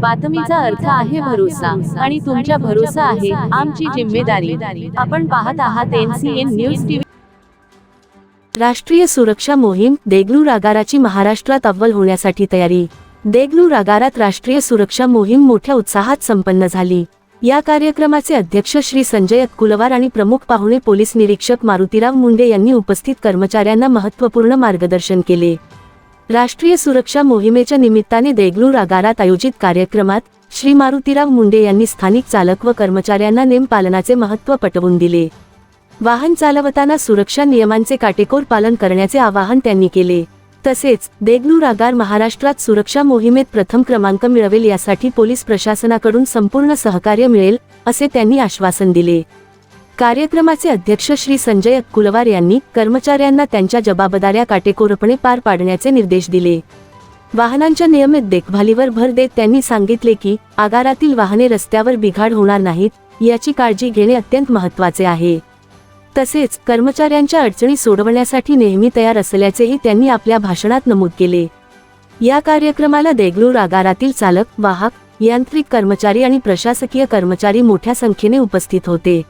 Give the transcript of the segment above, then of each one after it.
बातमीचा अर्थ आहे भरोसा आणि तुमच्या भरोसा आहे आमची जिम्मेदारी. आपण पाहत आहात एनसीएन न्यूज टीव्ही. राष्ट्रीय सुरक्षा मोहीम देगलूर आगाराची महाराष्ट्रात अव्वल होण्यासाठी तयारी. देगलूर आगारात राष्ट्रीय सुरक्षा मोहीम मोठ्या उत्साहात संपन्न झाली. या कार्यक्रमाचे अध्यक्ष श्री संजय कुलवार आणि प्रमुख पाहुणे पोलीस निरीक्षक मारुतीराव मुंडे यांनी उपस्थित कर्मचाऱ्यांना महत्त्वपूर्ण मार्गदर्शन केले. राष्ट्रीय सुरक्षा मोहिमेच्या निमित्ताने देगलूर आगारात आयोजित कार्यक्रमात श्री मारुतीराव मुंडे यांनी स्थानिक चालक व कर्मचाऱ्यांना नेम पालनाचे महत्त्व पटवून दिले. वाहन चालवताना सुरक्षा नियमांचे काटेकोर पालन करण्याचे आवाहन त्यांनी केले. तसेच देगलूर आगार महाराष्ट्रात सुरक्षा मोहिमेत प्रथम क्रमांक मिळवेल यासाठी पोलीस प्रशासनाकडून संपूर्ण सहकार्य मिळेल असे त्यांनी आश्वासन दिले. कार्यक्रमाचे अध्यक्ष श्री संजय कुलवार यांनी कर्मचाऱ्यांना त्यांच्या जबाबदाऱ्या काटेकोरपणे पार पाडण्याचे निर्देश दिले. वाहनांच्या नियमित देखभालीवर भर देत त्यांनी सांगितले की आगारातील वाहने रस्त्यावर बिघाड होणार नाहीत याची काळजी घेणे अत्यंत महत्त्वाचे आहे. तसेच कर्मचाऱ्यांच्या अडचणी सोडवण्यासाठी नेहमी तयार असल्याचेही त्यांनी आपल्या भाषणात नमूद केले. या कार्यक्रमाला देगलूर आगारातील चालक वाहक यांत्रिक कर्मचारी आणि प्रशासकीय कर्मचारी मोठ्या संख्येने उपस्थित होते.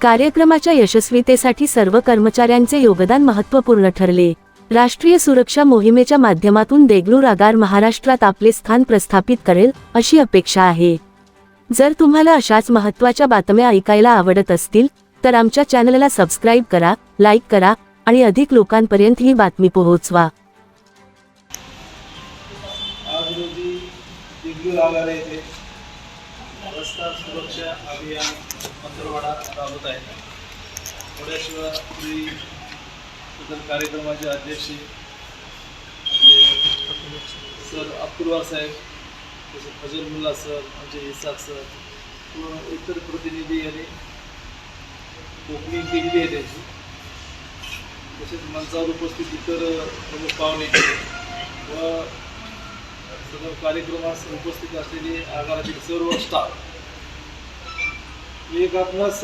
कार्यक्रमाच्या यशस्वीतेसाठी सर्व कर्मचाऱ्यांचे योगदान महत्त्वपूर्ण ठरले. राष्ट्रीय सुरक्षा मोहिमेच्या माध्यमातून देगलूर आगार महाराष्ट्रात आपले स्थान प्रस्थापित करेल अशी अपेक्षा आहे. जर तुम्हाला अशाच महत्त्वाच्या बातम्या ऐकायला आवडत असतील तर आमच्या चॅनलला सबस्क्राईब करा लाईक करा आणि अधिक लोकांपर्यंत ही बातमी पोहोचवा. सुरक्षा अभियान पंधरवाडा राबवत आहे थोड्याशिवाय पूर्वी सदर कार्यक्रमाचे अध्यक्ष आपले सर अपूर्वा साहेब तसे फजल मुल्ला सर आमचे इसाक सर किंवा इतर प्रतिनिधी यांनी ओपनिंग केलेली आहे त्यांची. तसेच मंचावर उपस्थित इतर प्रमुख पाहुणे व सर्व कार्यक्रमास उपस्थित असलेले आगारातील सर्व स्टाफ एक आपणास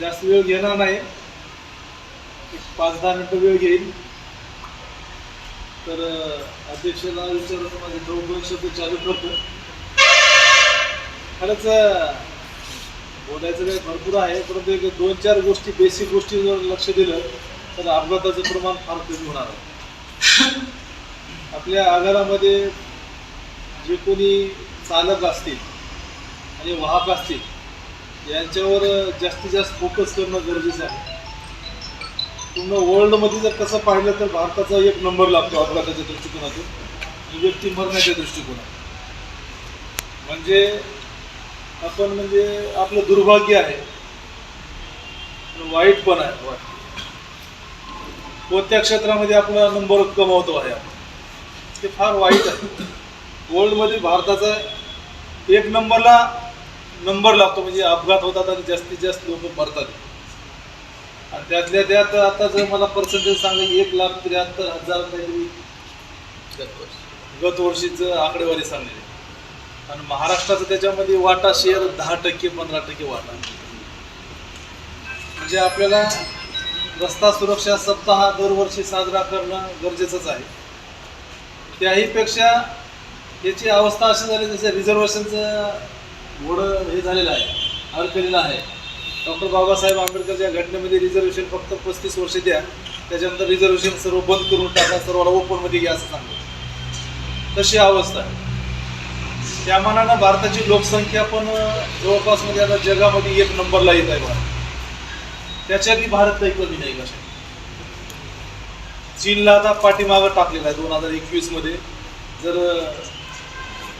जास्त वेळ घेणार नाही. एक पाच दहा मिनटं वेळ घेईल. तर अध्यक्षाला विचारून माझे दोन दोन शब्द चालू करतो. खरंच बोलायचं काही भरपूर आहे परंतु एक दोन चार गोष्टी बेसिक गोष्टी जर लक्ष दिलं तर अपघाताचं प्रमाण फार कमी होणार आहे. आपल्या आगारामध्ये जे कोणी चालक असतील आणि वाहक असतील यांच्यावर जास्तीत जास्त फोकस करणं गरजेचं आहे. पूर्ण वर्ल्डमध्ये जर कसं पाहिलं तर भारताचा एक नंबर लागतो अपघाताच्या दृष्टिकोनातून. व्यक्ती मरण्याच्या दृष्टिकोनातून. म्हणजे आपण म्हणजे आपलं दुर्भाग्य आहे. वाईट पण आहे वाईट कोणत्या क्षेत्रामध्ये आपला नंबर कमावतो आहे आपण? ते फार वाईट आहे. वर्ल्डमध्ये भारताचा एक नंबरला नंबर लागतो म्हणजे अपघात होतात आणि जास्तीत जास्त लोक मरतात. आणि त्यातल्या त्यात आता जर मला पर्सेंटेज सांगेल एक लाख त्र्याहत्तर हजार काहीतरी गत वर्षीचं आकडेवारी सांगलेली आणि महाराष्ट्राचं त्याच्यामध्ये वाटा शेअर दहा टक्के पंधरा टक्के वाटा. म्हणजे आपल्याला रस्ता सुरक्षा सप्ताह दरवर्षी साजरा करणं गरजेचंच आहे. त्याहीपेक्षा याची अवस्था अशी झाली जसं रिझर्वेशनचं मोडं हे झालेलं आहे अडकलेलं आहे. डॉक्टर बाबासाहेब आंबेडकरच्या घटनेमध्ये रिझर्वेशन फक्त पस्तीस वर्ष द्या. त्याच्यानंतर रिझर्वेशन सर्व बंद करून टाका सर्वाला ओपनमध्ये घ्या असं सांगतो. तशी अवस्था आहे. त्या मानानं भारताची लोकसंख्या पण जवळपास म्हणजे आता जगामध्ये एक नंबरला येत आहे भारत त्याच्यातही भारत काही कमी नाही कशा. चीनला आता पाठीमागं टाकलेला आहे दोन हजार एकवीसमध्ये. जर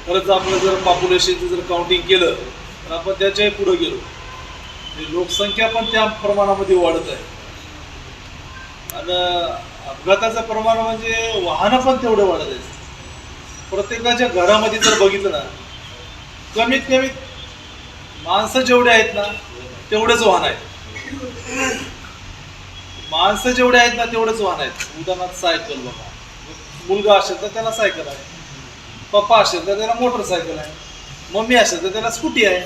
खरंच आपलं जर पॉप्युलेशनचं जर काउंटिंग केलं तर आपण त्याच्याही पुढे गेलो. म्हणजे लोकसंख्या पण त्या प्रमाणामध्ये वाढत आहे. आणि अपघाताचं प्रमाण म्हणजे वाहनं पण तेवढे वाढत आहेत प्रत्येकाच्या घरामध्ये जर बघितलं ना कमीत कमीत माणसं जेवढे आहेत ना तेवढेच वाहन आहेत माणसं जेवढे आहेत ना तेवढेच वाहन आहेत. उदाहरणार्थ सायकल बघा. मुलगा असेल तर त्याला सायकल आहे. पप्पा असेल तर त्याला मोटरसायकल आहे. मम्मी असेल तर त्याला स्कूटी आहे.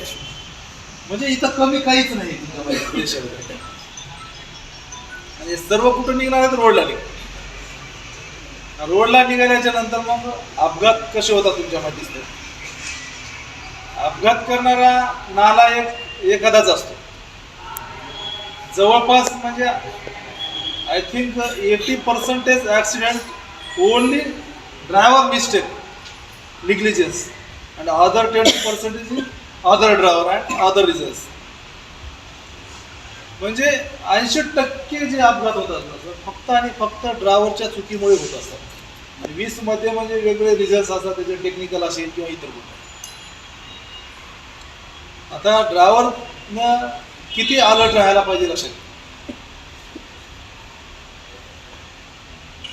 म्हणजे इथं कमी काहीच नाही देशामध्ये. आणि सर्व कुठं निघणार आहेत? रोडला निघ रोडला निघाल्याच्या नंतर मग अपघात कसे होतात तुमच्या माहिती अपघात करणारा नाला एक एखादाच असतो. जवळपास म्हणजे I think eighty percentage accident only driver mistake negligence and other twenty percentage other driver and other reasons. म्हणजे ऐंशी टक्के जे अपघात होतात फक्त आणि फक्त ड्रायव्हरच्या चुकीमुळे होत असतात. आणि वीसमध्ये म्हणजे वेगवेगळे रिझल्ट असतात त्याचे टेक्निकल असेल किंवा इतर गोष्टी. आता ड्रायव्हरनं किती अलर्ट राहायला पाहिजे लक्षात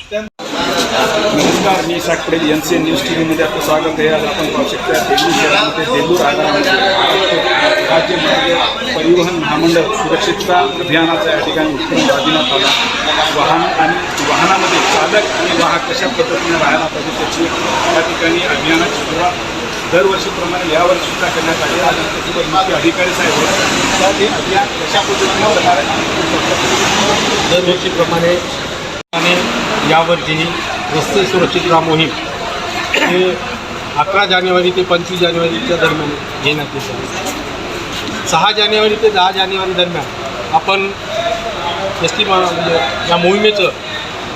त्या- नमस्कार मी Isaq N C N news T व्हीमध्ये आपलं स्वागत आहे. आज आपण पाहू शकता देगलूर शहरामध्ये देगलूर आगारामध्ये राज्य मार्ग परिवहन महामंडळ सुरक्षितता अभियानाचा या ठिकाणी उपक्रम राबविण्यात आला वाहन आणि वाहनामध्ये चालक आणि वाहक कशा पद्धतीने राहायला पाहिजे त्याची या ठिकाणी अभियानाची सुरुवात दरवर्षीप्रमाणे यावर्षीसुद्धा करण्यात आली. आज आमच्यासोबत मुख्य अधिकारी साहेब तर हे अभियान कशा पद्धतीने होणार आहे दरवर्षीप्रमाणे आणि यावर्षीही रस्ते सुरक्षितता मोहीम. हे अकरा जानेवारी ते पंचवीस जानेवारीच्या दरम्यान घेण्यात येत आहे. सहा जानेवारी ते दहा जानेवारी दरम्यान आपण एस टी म्हणजे या मोहिमेचं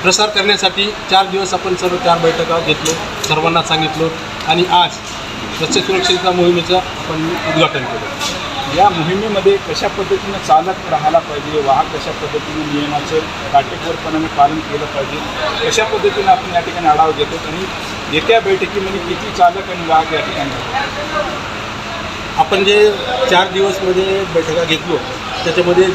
प्रसार करण्यासाठी चार दिवस आपण सर्व चार बैठका घेतलो सर्वांना सांगितलो आणि आज रस्ते सुरक्षितता मोहिमेचं आपण उद्घाटन केलं. या मोहिमेमध्ये कशा पद्धतीनं चालक राहायला पाहिजे वाहक कशा पद्धतीने नियमाचं काटेकोरपणाने पालन केलं पाहिजे कशा पद्धतीनं आपण या ठिकाणी आढावा घेतो आणि येत्या बैठकीमध्ये किती चालक आणि वाहक या ठिकाणी आपण जे चार दिवसमध्ये बैठका घेतलो त्याच्यामध्ये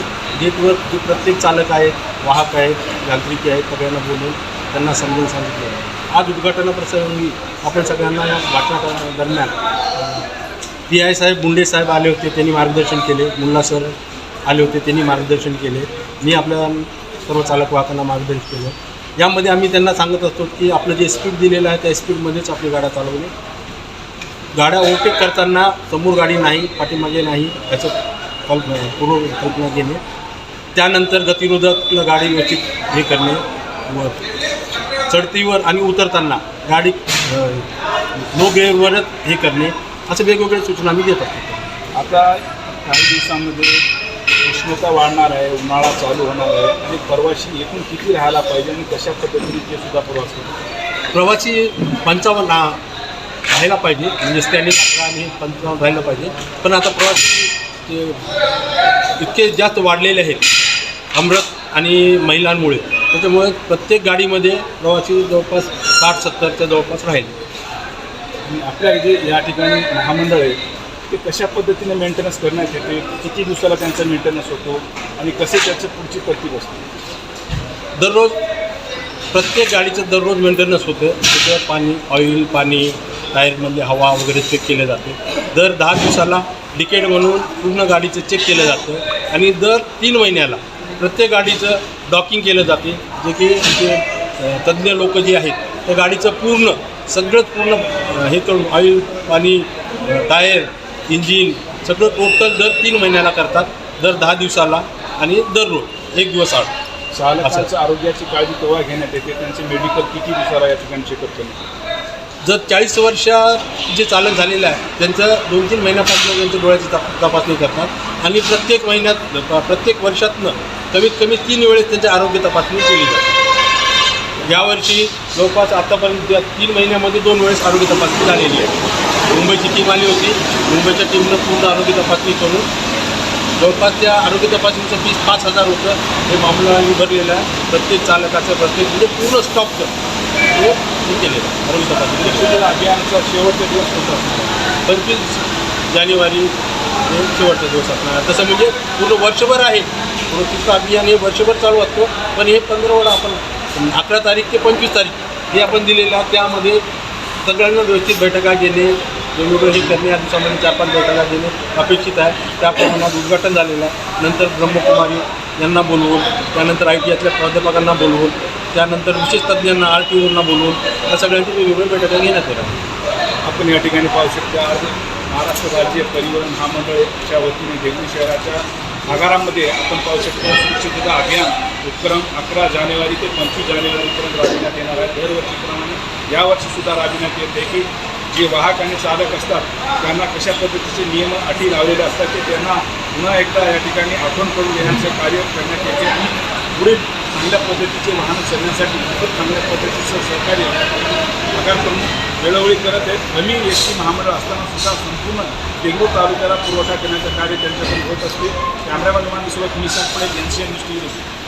गेटवर जे प्रत्येक चालक आहेत वाहक आहेत यांत्रिकी आहेत सगळ्यांना बोलून त्यांना समजून सांगितलं. आज उद्घाटनाप्रसंगी आपण सगळ्यांना या वाटणा दरम्यान पी आय साहेब मुंडे साहेब आले होते त्यांनी मार्गदर्शन केले. मुल्ला सर आले होते त्यांनी मार्गदर्शन केले. मी आपल्या सर्व चालक वाहकांना मार्गदर्शन केलं. यामध्ये आम्ही त्यांना सांगत असतो की आपलं जे स्पीड दिलेलं आहे त्या स्पीडमध्येच आपली गाड्या चालवणे. गाड्या ओव्हरटेक करताना समोर गाडी नाही पाठीमागे नाही याचं कल्प पूर्व कल्पना घेणे. त्यानंतर गतिरोधकला गाडी व्यवस्थित हे करणे व चढतीवर आणि उतरताना गाडी लो गेअरवरच हे करणे. असे वेगवेगळे सूचना आम्ही देत असतो. आता काही दिवसांमध्ये उष्णता वाढणार आहे उन्हाळा चालू होणार आहे आणि प्रवासी एकूण किती राहायला पाहिजे आणि कशा पद्धतीने ते सुद्धा प्रवास करतो प्रवासी पंचावन्न राहायला पाहिजे म्हणजे स्टँडिंग अकरा आणि पंचावन्न राहायला पाहिजे. पण आता प्रवासी ते इतके जास्त वाढलेले आहेत अमृत आणि महिलांमुळे त्याच्यामुळे प्रत्येक गाडीमध्ये प्रवासी जवळपास साठ सत्तरच्या जवळपास राहील. आपल्या जे या ठिकाणी महामंडळ आहे ते कशा पद्धतीने मेंटेनन्स करण्यात येते किती दिवसाला त्यांचा मेंटेनन्स होतो आणि कसे त्याचं पुढची तरतीब असते? दररोज प्रत्येक गाडीचं दररोज मेंटेनन्स होतं. त्याचं पाणी ऑइल पाणी टायरमधली हवा वगैरे चेक केले जाते. दर दहा दिवसाला डिकेट म्हणून पूर्ण गाडीचं चेक केलं जातं. आणि दर तीन महिन्याला प्रत्येक गाडीचं डॉकिंग केलं जाते. जे की जे तज्ज्ञ लोक जे आहेत त्या गाडीचं पूर्ण सगळंच पूर्ण हे करून ऑइल पाणी टायर इंजिन सगळं टोटल दर तीन महिन्याला करतात. दर दहा दिवसाला आणि दररोज एक दिवस आड. चालकाचं आरोग्याची काळजी केव्हा घेण्यात येते? त्यांचे मेडिकल किती दिवसाला या ठिकाणी चेकअप करणे जर चाळीस वर्षा जे चालक झालेलं आहे त्यांचं दोन तीन महिन्यापासून त्यांच्या डोळ्याची तप तपासणी करतात. आणि प्रत्येक महिन्यात प्रत्येक वर्षातनं कमीत कमी तीन वेळेस त्यांच्या आरोग्य तपासणी केली जाते. यावर्षी जवळपास आतापर्यंत या तीन महिन्यामध्ये दोन वेळेस आरोग्य तपासणी झालेली आहे. मुंबईची टीम आली होती. मुंबईच्या टीमनं पूर्ण आरोग्य तपासणी करून जवळपास त्या आरोग्य तपासणीचं फीस पाच हजार होतं. हे मामलांनी भरलेलं आहे. प्रत्येक चालकाचं प्रत्येक म्हणजे पूर्ण स्टॉपचं हे हे केलेलं आहे. आरोग्य तपासणी अभियानाचा शेवटचा दिवस होता पंचवीस जानेवारी हे शेवटचा दिवस असणार. तसं म्हणजे पूर्ण वर्षभर आहे. पूर्ण तिथं अभियान हे वर्षभर चालू असतो. पण हे पंधरावडा आपण अकरा तारीख ते पंचवीस तारीख हे आपण दिलेलं आहे. त्यामध्ये सगळ्यांना व्यवस्थित बैठका घेणे वेगवेगळे हे करणे या दिवसामध्ये चार पाच बैठका घेणे अपेक्षित आहे. त्या प्रमाणात उद्घाटन झालेलं आहे. नंतर ब्रह्मकुमारी यांना बोलवून त्यानंतर आय टी आतल्या प्राध्यापकांना बोलवून त्यानंतर विशेष तज्ज्ञांना आर टी ओना बोलवून या सगळ्यांची वेगवेगळ्या बैठका घेण्यात येणार आपण या ठिकाणी पाहू शकता आज महाराष्ट्र राज्य परिवहन महामंडळच्या वतीने देगलूर शहराच्या आगारामध्ये आपण पाहू शकतो सुरक्षितता अभियान उपक्रम अकरा जानेवारी ते पंचवीस जानेवारीपर्यंत राबविण्यात येणार आहे. दरवर्षीप्रमाणे यावर्षी सुद्धा राबविण्यात येत आहे की जे वाहक आणि चालक असतात त्यांना कशा पद्धतीचे नियम अटी लावलेले असतात ते त्यांना पुन्हा एकदा या ठिकाणी आठवण करून देण्याचे कार्य करण्यात येते. आणि पुढे चांगल्या पद्धतीचे वाहन चालण्यासाठी खूप चांगल्या पद्धतीचं सहकार्य नगर प्रमुख वेळोवेळी करत आहेत. आम्ही एस टी महामंडळ असताना सुद्धा संपूर्ण देगलूर तालुक्याला पुरवठा करण्याचं कार्य त्यांच्याकडून होत असते. कॅमेरामॅन विमानासोबत मी एक N C M news T